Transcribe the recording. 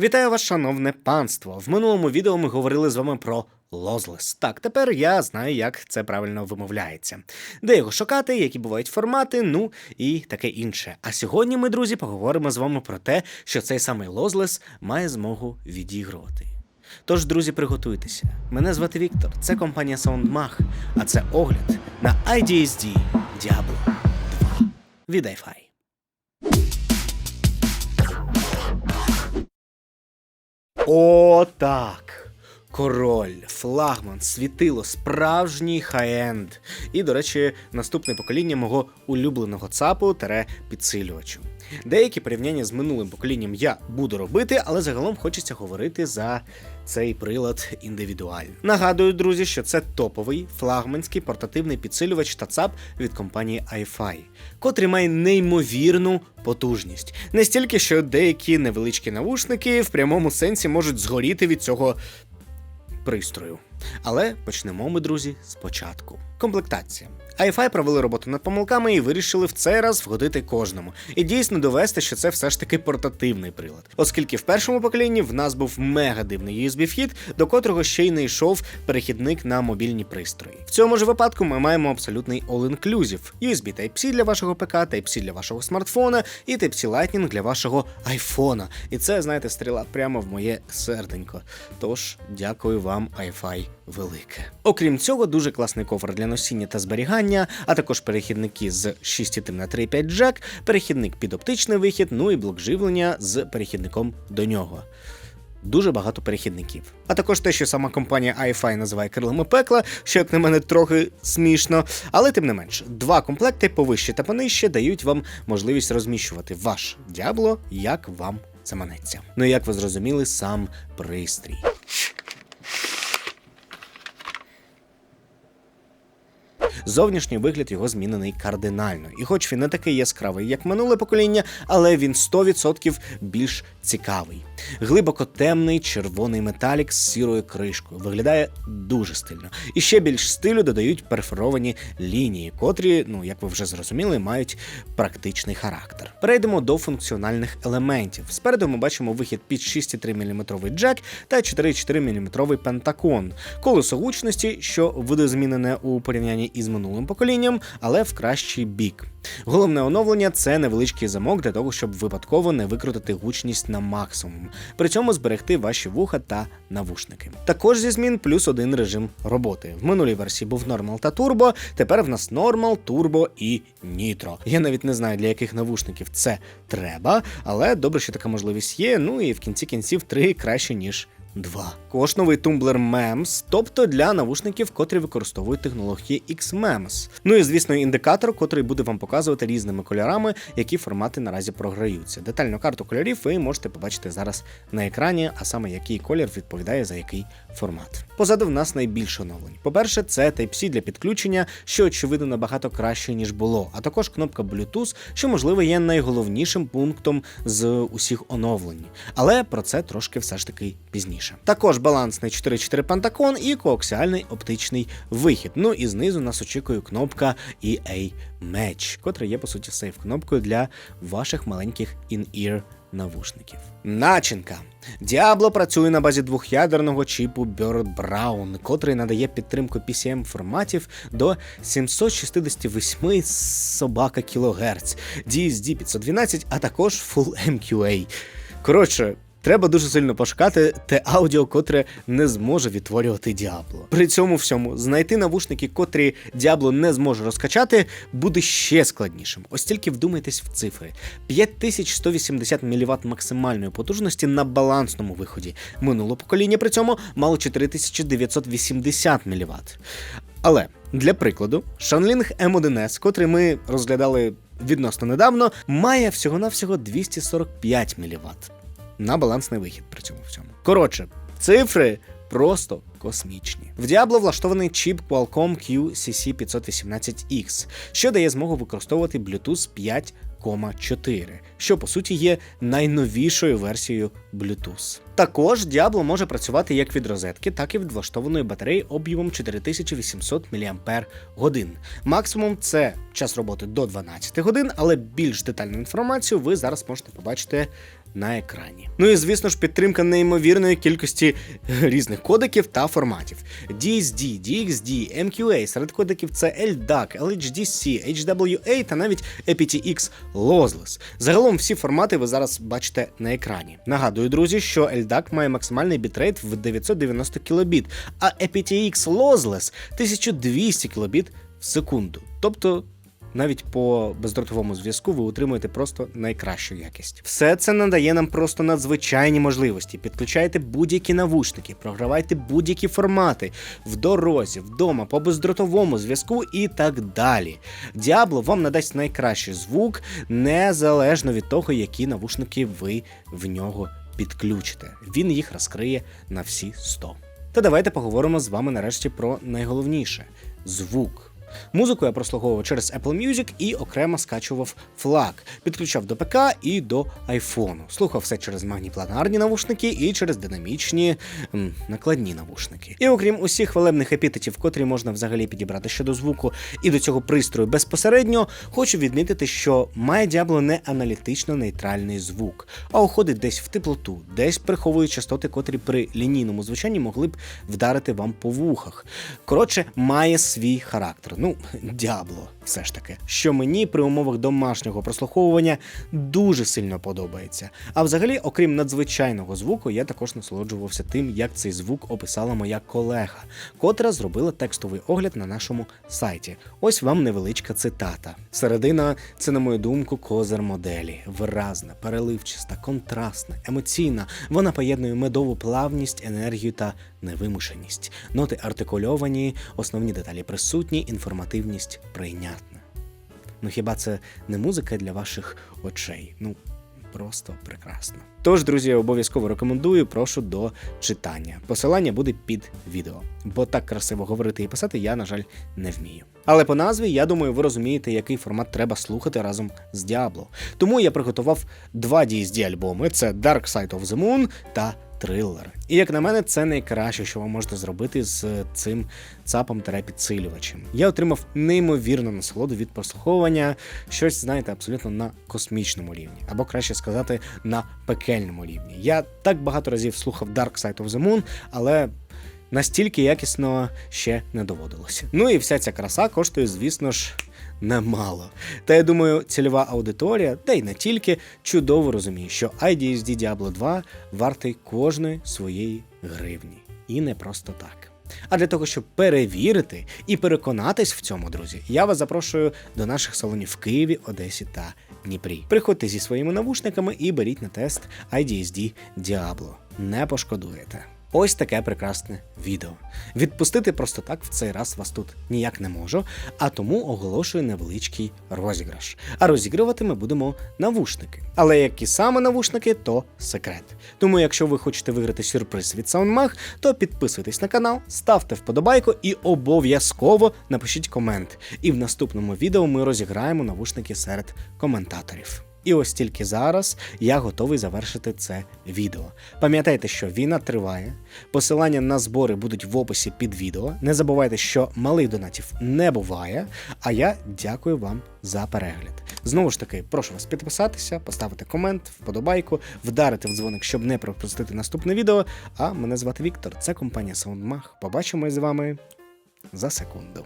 Вітаю вас, шановне панство. В минулому відео ми говорили з вами про лозлес. Так, тепер я знаю, як це правильно вимовляється. Де його шукати, які бувають формати, ну і таке інше. А сьогодні ми, друзі, поговоримо з вами про те, що цей самий лозлес має змогу відігрувати. Тож, друзі, приготуйтеся. Мене звати Віктор, це компанія SoundMag, а це огляд на IDSD Diablo 2 від iFi. О, так. Король, флагман, світило, справжній хай-енд. І, до речі, наступне покоління мого улюбленого ЦАПу тере підсилювачу. Деякі порівняння з минулим поколінням я буду робити, але загалом хочеться говорити за цей прилад індивідуально. Нагадую, друзі, що це топовий флагманський портативний підсилювач та ЦАП від компанії iFi, котрий має неймовірну потужність. Настільки, що деякі невеличкі навушники в прямому сенсі можуть згоріти від цього пристрою. Але почнемо ми, друзі, спочатку. Комплектація. iFi провели роботу над помилками і вирішили в цей раз вгодити кожному. І дійсно довести, що це все ж таки портативний прилад. Оскільки в першому поколінні в нас був мега дивний USB-вхід, до котрого ще й не йшов перехідник на мобільні пристрої. В цьому ж випадку ми маємо абсолютний all-inclusive. USB Type-C для вашого ПК, Type-C для вашого смартфона і Type-C Lightning для вашого айфона. І це, знаєте, стріла прямо в моє серденько. Тож, дякую вам, iFi велике. Окрім цього, дуже класний ковер для носіння та зберігання, а також перехідники з 6,3 на 3,5 джек, перехідник під оптичний вихід, ну і блок живлення з перехідником до нього. Дуже багато перехідників. А також те, що сама компанія iFi називає крилами пекла, що, як на мене, трохи смішно. Але тим не менш, два комплекти повище та понижче дають вам можливість розміщувати ваш дябло, як вам заманеться. Ну і як ви зрозуміли, сам пристрій. Зовнішній вигляд його змінений кардинально. І хоч він не такий яскравий, як минуле покоління, але він 100% більш цікавий. Глибоко темний червоний металік з сірою кришкою. Виглядає дуже стильно. І ще більш стилю додають перфоровані лінії, котрі, ну як ви вже зрозуміли, мають практичний характер. Перейдемо до функціональних елементів. Спереду ми бачимо вихід під 6,3 мм джек та 4,4 мм пентакон. Колесо гучності, що видозмінене у порівнянні із минулим поколінням, але в кращий бік. Головне оновлення це невеличкий замок для того, щоб випадково не викрутити гучність на максимум, при цьому зберегти ваші вуха та навушники. Також зі змін плюс один режим роботи. В минулій версії був Normal та Turbo, тепер в нас Normal, Turbo і Nitro. Я навіть не знаю для яких навушників це треба, але добре, що така можливість є. Ну і в кінці кінців три краще ніж. 2. Також новий тумблер MEMS, тобто для навушників, котрі використовують технології XMEMS. Ну і звісно, індикатор, котрий буде вам показувати різними кольорами, які формати наразі програються. Детальну карту кольорів ви можете побачити зараз на екрані, а саме який колір відповідає за який формат. Позаду в нас найбільше оновлень. По-перше, це Type-C для підключення, що очевидно набагато краще ніж було, а також кнопка Bluetooth, що можливо є найголовнішим пунктом з усіх оновлень. Але про це трошки все ж таки пізніше. Також балансний 4.4 Pentagon і коаксіальний оптичний вихід. Ну і знизу нас очікує кнопка EA Match, котра є по суті сейф кнопкою для ваших маленьких in-ear навушників. Начинка. Diablo працює на базі двох'ядерного чіпу Bird Brown, котрий надає підтримку PCM форматів до 768 собака кГц, DSD 512, а також Full MQA. Коротше. Треба дуже сильно пошукати те аудіо, котре не зможе відтворювати Діабло. При цьому всьому знайти навушники, котрі Діабло не зможе розкачати, буде ще складнішим. Ось тільки вдумайтесь в цифри: 5180 мВт максимальної потужності на балансному виході. Минуле покоління при цьому мало 4980 мВт. Але для прикладу, Shanling M1S, котрий ми розглядали відносно недавно, має всього-навсього 245 мВт на балансний вихід при цьому всьому. Коротше, цифри просто космічні. В Diablo влаштований чіп Qualcomm QCC518X, що дає змогу використовувати Bluetooth 5,4, що по суті є найновішою версією Bluetooth. Також Diablo може працювати як від розетки, так і від влаштованої батареї об'ємом 4800 мАч. Максимум це час роботи до 12 годин, але більш детальну інформацію ви зараз можете побачити на екрані. Ну і звісно ж, підтримка неймовірної кількості різних кодеків та форматів: DSD, DXD, MQA, серед кодеків це LDAC, LHDC, HWA та навіть aptX Lossless. Загалом всі формати ви зараз бачите на екрані. Нагадую, друзі, що LDAC має максимальний бітрейт в 990 кбіт, а aptX Lossless 1200 кбіт в секунду. Тобто навіть по бездротовому зв'язку ви отримуєте просто найкращу якість. Все це надає нам просто надзвичайні можливості. Підключайте будь-які навушники, програвайте будь-які формати в дорозі, вдома, по бездротовому зв'язку і так далі. Діабло вам надасть найкращий звук, незалежно від того, які навушники ви в нього підключите. Він їх розкриє на всі 100. Та давайте поговоримо з вами нарешті про найголовніше звук. Музику я прослуховував через Apple Music і окремо скачував флаг, підключав до ПК і до айфону. Слухав все через магніпланарні навушники і через динамічні м, накладні навушники. І окрім усіх хвалебних епітетів, котрі можна взагалі підібрати щодо звуку і до цього пристрою безпосередньо, хочу відмітити, що має Diablo не аналітично нейтральний звук, а уходить десь в теплоту, десь приховує частоти, котрі при лінійному звучанні могли б вдарити вам по вухах. Коротше, має свій характер. Ну, дябло, все ж таки, що мені при умовах домашнього прослуховування дуже сильно подобається. А взагалі, окрім надзвичайного звуку, я також насолоджувався тим, як цей звук описала моя колега, котра зробила текстовий огляд на нашому сайті. Ось вам невеличка цитата. Середина це, на мою думку, козир моделі. Виразна, переливчаста, контрастна, емоційна. Вона поєднує медову плавність, енергію та невимушеність. Ноти артикульовані, основні деталі присутні, інформативність прийнятна. Ну хіба це не музика для ваших очей? Ну просто прекрасно. Тож, друзі, обов'язково рекомендую, прошу до читання. Посилання буде під відео, бо так красиво говорити і писати я, на жаль, не вмію. Але по назві, я думаю, ви розумієте, який формат треба слухати разом з Diablo. Тому я приготував два DSD альбоми: це Dark Side of the Moon та Трилер. І як на мене, це найкраще, що ви можете зробити з цим цапом та підсилювачем. Я отримав неймовірну насолоду від прослуховування, щось, знаєте, абсолютно на космічному рівні, або краще сказати, на пекельному рівні. Я так багато разів слухав Dark Side of the Moon, але. Настільки якісно ще не доводилося. Ну і вся ця краса коштує, звісно ж, немало. Та я думаю, цільова аудиторія, та й не тільки, чудово розуміє, що IDSD Diablo 2 вартий кожної своєї гривні. І не просто так. А для того, щоб перевірити і переконатись в цьому, друзі, я вас запрошую до наших салонів в Києві, Одесі та Дніпрі. Приходьте зі своїми навушниками і беріть на тест IDSD Diablo. Не пошкодуєте. Ось таке прекрасне відео. Відпустити просто так в цей раз вас тут ніяк не можу, а тому оголошую невеличкий розіграш. А розігрувати ми будемо навушники. Але які саме навушники, то секрет. Тому, якщо ви хочете виграти сюрприз від SoundMag, то підписуйтесь на канал, ставте вподобайку і обов'язково напишіть комент. І в наступному відео ми розіграємо навушники серед коментаторів. І ось тільки зараз я готовий завершити це відео. Пам'ятайте, що війна триває. Посилання на збори будуть в описі під відео. Не забувайте, що малих донатів не буває. А я дякую вам за перегляд. Знову ж таки, прошу вас підписатися, поставити комент, вподобайку, вдарити в дзвоник, щоб не пропустити наступне відео. А мене звати Віктор. Це компанія SoundMag. Побачимось з вами за секунду.